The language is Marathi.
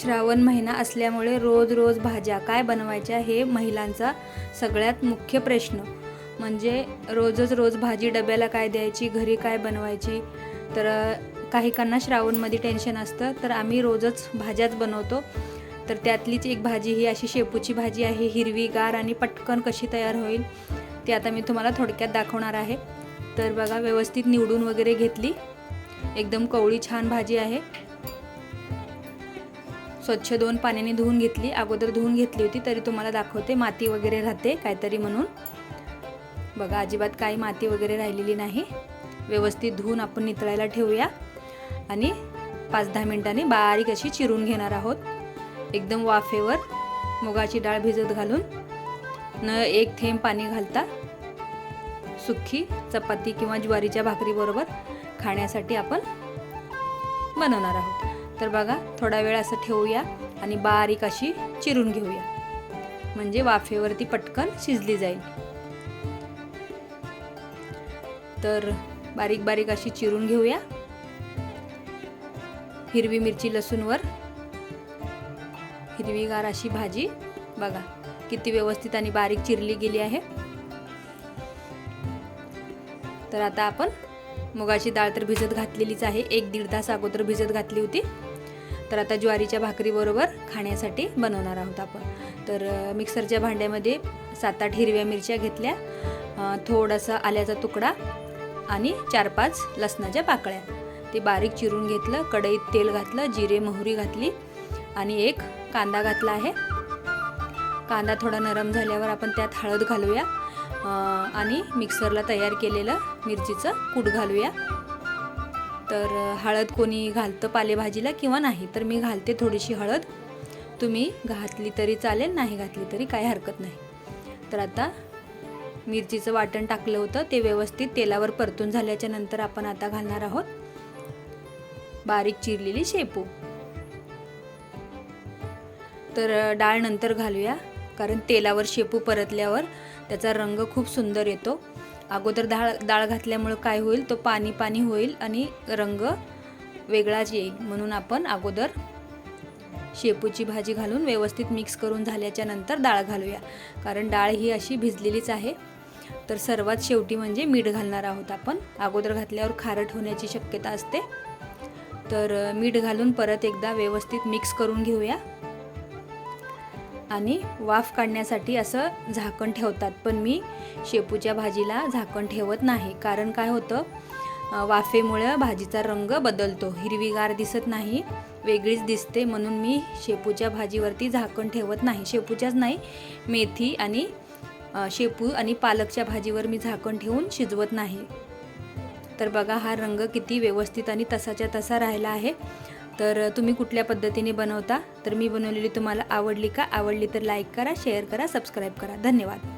श्रावण महिना असल्यामुळे रोज रोज भाज्या काय बनवायच्या हे महिलांचा सगळ्यात मुख्य प्रश्न. म्हणजे रोजच रोज भाजी डब्याला काय द्यायची घरी काय बनवायची? तर काहीकांना श्रावणमध्ये टेन्शन असतं तर आम्ही रोजच भाज्याच बनवतो. तर त्यातलीच एक भाजी ही अशी शेपूची भाजी आहे हिरवीगार आणि पटकन कशी तयार होईल ती आता मी तुम्हाला थोडक्यात दाखवणार आहे. तर बघा व्यवस्थित निवडून वगैरे घेतली. एकदम कवळी छान भाजी आहे. स्वच्छ दोन पाण्याने धुवून घेतली. अगोदर धुवून घेतली होती तरी तुम्हाला दाखवते. माती वगैरे राहते काहीतरी म्हणून. बघा अजिबात काही माती वगैरे राहिलेली नाही. व्यवस्थित धुवून आपण नितळायला ठेवूया. आणि पाच दहा मिनिटांनी बारीक अशी चिरून घेणार आहोत. एकदम वाफेवर मुगाची डाळ भिजत घालून. न एक थेंब पाणी घालता सुखी चपाती किंवा ज्वारीच्या भाकरीबरोबर खाण्यासाठी आपण बनवणार आहोत. तर बघा थोडा वेळ असं ठेवूया आणि बारीक अशी चिरून घेऊया. म्हणजे वाफेवरती पटकन शिजली जाईल. तर बारीक बारीक अशी चिरून घेऊया. हिरवी मिरची लसूणवर. हिरवीगार अशी भाजी. बघा किती व्यवस्थित आणि बारीक चिरली गेली आहे. तर आता आपण मुगाची डाळ तर भिजत घातलेलीच आहे. एक दीड तास अगोदर भिजत घातली होती. तर आता ज्वारीच्या भाकरीबरोबर खाण्यासाठी बनवणार आहोत आपण. तर मिक्सरच्या भांड्यामध्ये सात आठ हिरव्या मिरच्या घेतल्या थोडासा आल्याचा तुकडा आणि चार पाच लसणाच्या पाकळ्या. ते बारीक चिरून घेतलं कढईत तेल घातलं जिरे मोहरी घातली आणि एक कांदा घातला आहे. कांदा थोडा नरम झाल्यावर आपण त्यात हळद घालूया. आणि मिक्सरला तयार केलेलं मिरचीचं कूट घालूया. तर हळद कोणी घालतं पालेभाजीला किंवा नाही तर मी घालते थोडीशी हळद. तुम्ही घातली तरी चालेल नाही घातली तरी काही हरकत नाही. तर आता मिरचीचं वाटण टाकलं होतं ते व्यवस्थित तेलावर परतून झाल्याच्यानंतर आपण आता घालणार आहोत बारीक चिरलेली शेपू. तर डाळ नंतर घालूया. कारण तेलावर शेपू परतल्यावर त्याचा रंग खूप सुंदर येतो. अगोदर डाळ डाळ घातल्यामुळं काय होईल? तो पाणी पाणी होईल आणि रंग वेगळाच येईल. म्हणून आपण अगोदर शेपूची भाजी घालून व्यवस्थित मिक्स करून झाल्याच्यानंतर डाळ घालूया. कारण डाळ ही अशी भिजलेलीच आहे. तर सर्वात शेवटी म्हणजे मीठ घालणार आहोत आपण. अगोदर घातल्यावर खारट होण्याची शक्यता असते. तर मीठ घालून परत एकदा व्यवस्थित मिक्स करून घेऊया. आणि वाफ काढण्यासाठी असं झाकण ठेवतात. पण मी शेपूच्या भाजीला झाकण ठेवत नाही. कारण काय होतं? वाफेमुळं भाजीचा रंग बदलतो. हिरवीगार दिसत नाही. वेगळीच दिसते. म्हणून मी शेपूच्या भाजीवरती झाकण ठेवत नाही. शेपूच्याच नाही मेथी आणि शेपू आणि पालकच्या भाजीवर मी झाकण ठेवून शिजवत नाही. तर बघा हा रंग किती व्यवस्थित आणि तसाच्या तसा राहिला आहे. तर तुम्ही कुठल्या पद्धतीने बनवता? तर मी बनवलेली तुम्हाला आवडली का? आवडली तर लाईक करा शेअर करा सबस्क्राईब करा. धन्यवाद.